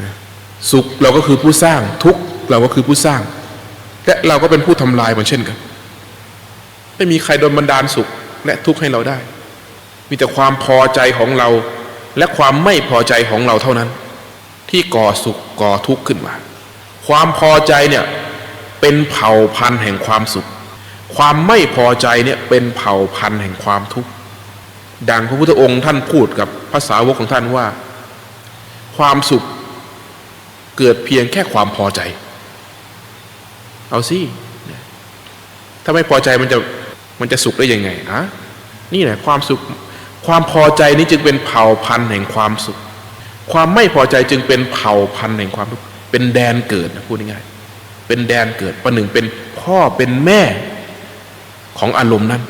นะสุขเราก็คือผู้สร้างทุกข์เราก็คือผู้สร้างและเราก็เป็นผู้ทำลายมันเช่นกัน ไม่มีใครโดนบันดาลสุขและทุกข์ให้เราได้ มีแต่ความพอใจของเรา และความไม่พอใจของเราเท่านั้น ที่ก่อสุขก่อทุกข์ขึ้นมา ความพอใจเนี่ยเป็นเผ่าพันธุ์แห่งความสุข ความไม่พอใจเนี่ยเป็นเผ่าพันธุ์แห่งความทุกข์ดังพระพุทธองค์ท่านพูดกับภาษาวกของท่านว่า ความสุข เกิดเพียงแค่ความพอใจ เอาสิถ้าไม่พอใจมันจะมันจะสุขได้ยังไงอะนี่แหละความสุข ความพอใจนี้จึงเป็นเผ่าพันธุ์แห่งความสุข ความไม่พอใจจึงเป็นเผ่าพันธุ์แห่งความทุกข์เป็นแดนเกิดนะพูดง่ายๆเป็นแดนเกิดประหนึ่งเป็นพ่อเป็นแม่ของอารมณ์นั้น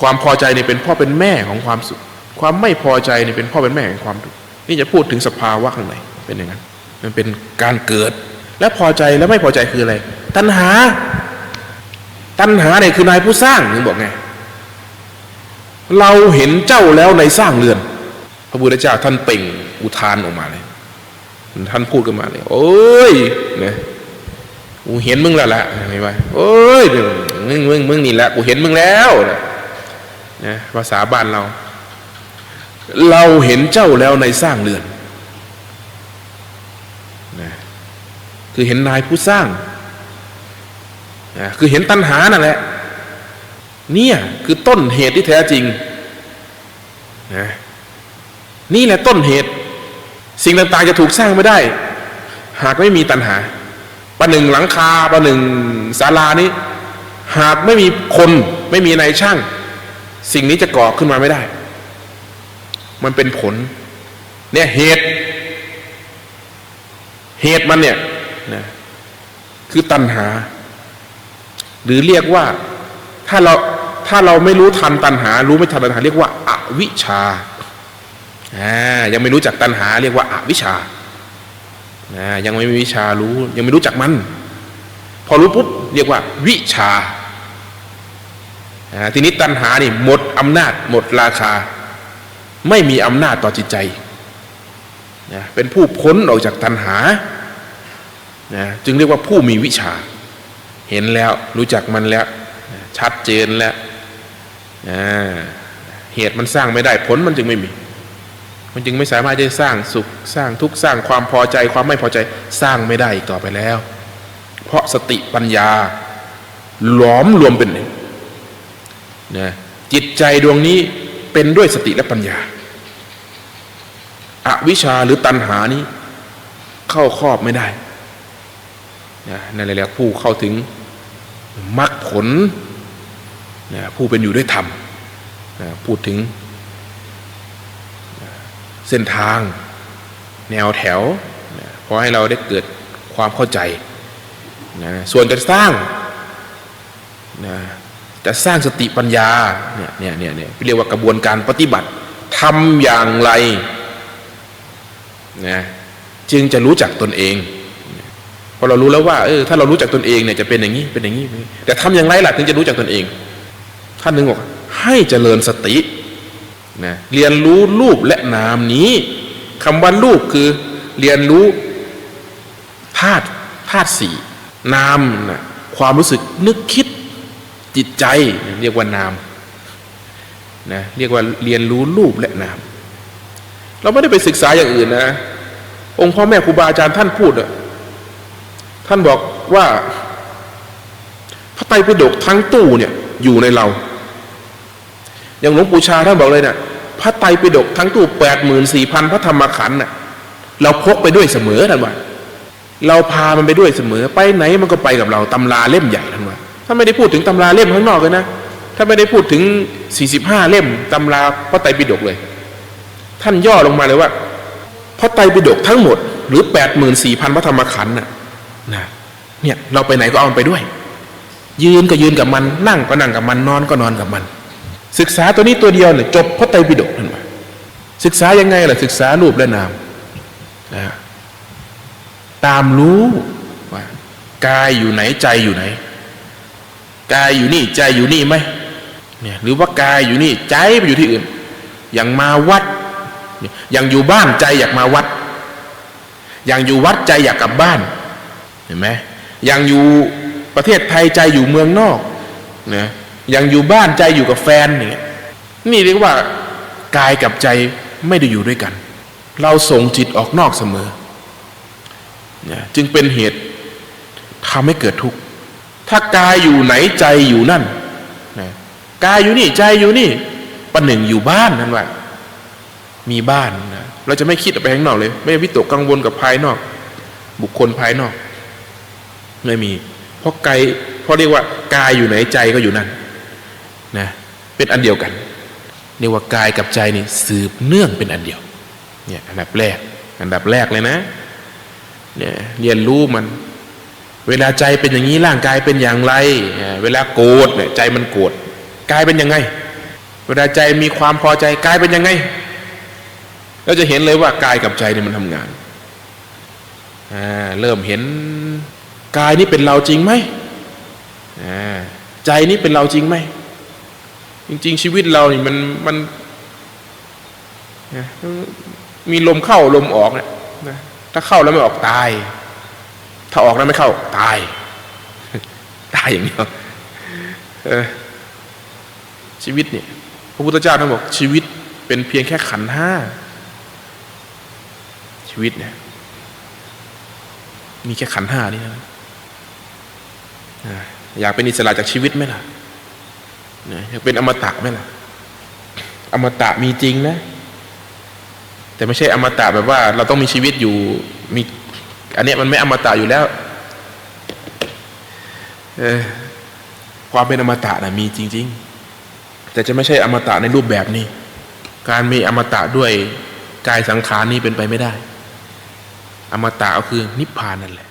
ความพอใจนี่เป็นพ่อเป็นแม่ของความสุข ความไม่พอใจนี่เป็นพ่อเป็นแม่ของความทุกข์นี่จะพูดถึงสภาวะข้างในเป็นอย่างนั้น มันเป็นการเกิด และพอใจและไม่พอใจคืออะไร ตัณหา ตัณหาเนี่ยคือนายผู้สร้างนึงบอกไง เราเห็นเจ้าแล้วในสร้างเรือน พระพุทธเจ้าท่านเปล่งอุทานออกมาเลย ท่านพูดกันมาเลยโอ้ยเนี่ยกูเห็นมึงแล้วล่ะไม่ไหวโอ้ยมึงมึงมึงนี่แหละกูเห็นมึงแล้วนะนะภาษาบ้านเรา เราเห็นเจ้าแล้วในสร้างเรือนนะ คือเห็นนายผู้สร้างคือเห็นตัณหานั่นแหละ เนี่ยคือต้นเหตุที่แท้จริงนะนี่แหละต้นเหตุ สิ่งต่างๆจะถูกสร้างไม่ได้ หากไม่มีตัณหาประหนึ่งหลังคาประหนึ่งศาลานี้ หากไม่มีคนไม่มีนายช่าง สิ่งนี้จะก่อขึ้นมาไม่ได้ มันเป็นผล เนี่ยเหตุ เหตุมันเนี่ย นะคือตัณหา หรือเรียกว่าถ้าเราถ้าเราไม่รู้ทันตัณหา รู้ไม่ทันตัณหา เรียกว่าอาวิชชาอ่ายังไม่รู้จักตัณหา เรียกว่าอาวิชชานะยังไม่มีวิชารู้ ยังไม่รู้จักมัน พอรู้ปุ๊บเรียกว่า วิชาอ่าทีนี้ตัณหานี่หมดอำนาจหมดราคา ไม่มีอำนาจต่อจิตใจนะเป็นผู้พ้นออกจากตัณหา นะจึงเรียกว่าผู้มีวิชา เห็นแล้วรู้จักมันแล้ว ชัดเจนแล้วเหตุมันสร้างไม่ได้ผลมันจึงไม่มี มันจึงไม่สามารถจะสร้างสุขสร้างทุกข์สร้างความพอใจความไม่พอใจสร้างไม่ได้อีกต่อไปแล้ว เพราะสติปัญญาหลอมรวมเป็นหนึ่งนะจิตใจดวงนี้เป็นด้วยสติและปัญญาอาวิชชาหรือตัณหานี้ เข้าครอบไม่ได้ นั่นแหละผู้เข้าถึงมรรคผลผู้เป็นอยู่ด้วยธรรมพูดถึงเส้นทางแนวแถวพอให้เราได้เกิดความเข้าใจนะส่วนจะสร้างนะจะสร้างสติปัญญาเนี่ยเนี่ยเนี่ยเนี่ยเรียกว่ากระบวนการปฏิบัติทำอย่างไรนะจึงจะรู้จักตนเอง พอเรารู้แล้วว่าเออถ้าเรารู้จักตนเองเนี่ยจะเป็นอย่างนี้เป็นอย่างนี้ แต่ทำอย่างไรล่ะถึงจะรู้จักตนเอง ท่านหนึ่งบอกให้เจริญสตินะเรียนรู้รูปและนามนี้คำว่ารูปคือเรียนรู้ธาตุธาตุสี่นามนะความรู้สึกนึกคิดจิตใจ เรียกว่านามนะเรียกว่าเรียนรู้รูปและนาม เราไม่ได้ไปศึกษาอย่างอื่นนะ องค์พ่อแม่ครูบาอาจารย์ท่านพูดอะ ท่านบอกว่า พระไตรปิฎกทั้งตู้เนี่ยอยู่ในเรา อย่างหลวงปู่ชาท่านบอกเลยเนี่ยพระไตรปิฎกทั้งตู้แปดหมื่นสี่พันพระธรรมขันธ์น่ะเราพกไปด้วยเสมอท่านว่าเราพามันไปด้วยเสมอ ไปไหนมันก็ไปกับเราตำราเล่มใหญ่ท่านว่าถ้าไม่ได้พูดถึงตำราเล่มข้างนอกเลยนะถ้าไม่ได้พูดถึงสี่สิบห้าเล่มตำราพระไตรปิฎกเลย ท่านย่อลงมาเลยว่าพระไตรปิฎกทั้งหมดหรือแปดหมื่นสี่พันพระธรรมขันธ์น่ะ นะเนี่ยเราไปไหนก็เอามันไปด้วย ยืนก็ยืนกับมันนั่งก็นั่งกับมันนอนก็นอนกับมัน ศึกษาตัวนี้ตัวเดียวเนี่ยจบพระไตรปิฎกนั่นว่าศึกษายังไงล่ะศึกษารูปและนามนะตามรู้ว่ากายอยู่ไหนใจอยู่ไหนกายอยู่นี่ใจอยู่นี่ไหมเนี่ยหรือว่ากายอยู่นี่ใจไปอยู่ที่อื่น อย่างมาวัด อย่างอยู่บ้านใจอยากมาวัด อย่างอยู่วัดใจอยากกลับบ้าน ห็นไหมอย่างอยู่ประเทศไทยใจอยู่เมืองนอกนะอย่างอยู่บ้านใจอยู่กับแฟนเนี่ยนี่เรียกว่ากายกับใจไม่ได้อยู่ด้วยกัน เราส่งจิตออกนอกเสมอนะจึงเป็นเหตุทำให้เกิดทุกข์ถ้ากายอยู่ไหนใจอยู่นั่นนะกายอยู่นี่ใจอยู่นี่ประหนึ่งอยู่บ้านนั่นว่ามีบ้านนะเราจะไม่คิดไปข้างนอกเลย ไม่วิตกกังวลกับภายนอก บุคคลภายนอก ไม่มี เพราะกายเพราะเรียกว่ากายอยู่ไหนใจก็อยู่นั่นนะเป็นอันเดียวกันเรียกว่ากายกับใจนี่สืบเนื่องเป็นอันเดียวเนี่ยอันดับแรก อันดับแรกเลยนะเนี่ยเรียนรู้มัน เวลาใจเป็นอย่างนี้ร่างกายเป็นอย่างไรเวลาโกรธเนี่ยใจมันโกรธกายเป็นยังไง เวลาใจมีความพอใจกายเป็นยังไงเราจะเห็นเลยว่ากายกับใจเนี่ยมันทำงานอ่าเริ่มเห็น กายนี่เป็นเราจริงไหมใจนี่เป็นเราจริงไหมจริง ๆ ชีวิตเรานี่มันมันมีลมเข้าลมออกเนี่ยนะถ้าเข้าแล้วไม่ออกตาย ถ้าออกแล้วไม่เข้าตาย ตายอย่างเดียวชีวิตเนี่ยพระพุทธเจ้าท่านบอกชีวิตเป็นเพียงแค่ขันห้าชีวิตเนี่ยมีแค่ขันห้านี่นะ อยากเป็นอิสระจากชีวิตไหมล่ะอยากเป็นอมตะไหมล่ะ อมตะมีจริงนะ แต่ไม่ใช่อมตะแบบว่า เราต้องมีชีวิตอยู่มี อันนี้มันไม่อมตะอยู่แล้วความเป็นอมตะนะมีจริง ๆ แต่จะไม่ใช่อมตะในรูปแบบนี้ การมีอมตะด้วยกายสังขารนี้เป็นไปไม่ได้ อมตะก็คือนิพพานนั่นแหละ